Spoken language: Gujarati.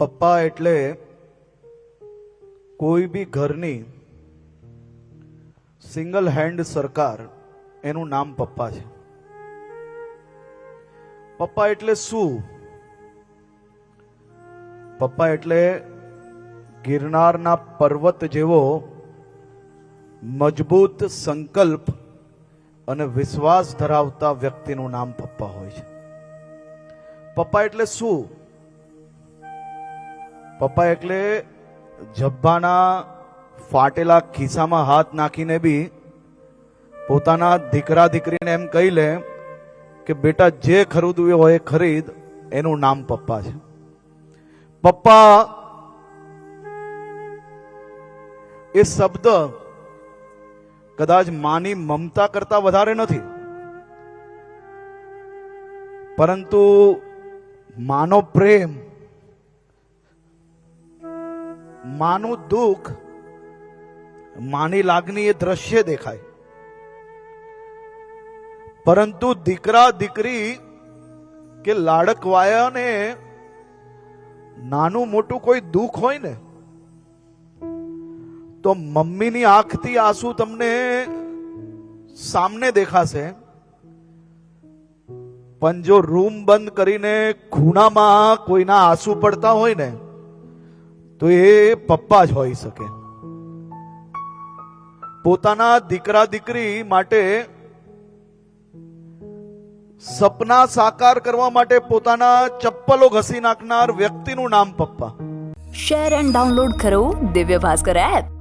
પપ્પા એટલે કોઈ બી ઘરની સિંગલ હેન્ડ સરકાર, એનું નામ પપ્પા છે. પપ્પા એટલે શું? પપ્પા એટલે ગિરનારના પર્વત જેવો મજબૂત સંકલ્પ અને વિશ્વાસ ધરાવતા વ્યક્તિનું નામ પપ્પા હોય છે. પપ્પા એટલે શું? પપ્પા એટલે જબ્બાના ફાટેલા ખિસ્સામાં હાથ નાખીને બી પોતાના દીકરા દીકરીને એમ કહી લે કે બેટા જે ખરીદવું હોય એ ખરીદ, એનું નામ પપ્પા છે. પપ્પા એ શબ્દ કદાચ માની મમતા કરતા વધારે નથી. પરંતુ માનો પ્રેમ માનું દુઃખ, માની લાગણી એ દ્રશ્ય દેખાય. પરંતુ દીકરા દીકરી કે લાડકવાયાને નાનું મોટું કોઈ દુઃખ હોય ને, તો મમ્મીની આંખથી આંસુ તમને સામને દેખાશે. પણ જો રૂમ બંધ કરીને ખૂણામાં કોઈના આંસુ પડતા હોય ને તો એ પપ્પા જ હોઈ શકે. પોતાના દીકરા દીકરી માટે સપના સાકાર કરવા માટે પોતાના ચપ્પલો ઘસી નાખનાર વ્યક્તિનું નામ પપ્પા. શેર એન્ડ ડાઉનલોડ કરો દિવ્ય ભાસ્કર એપ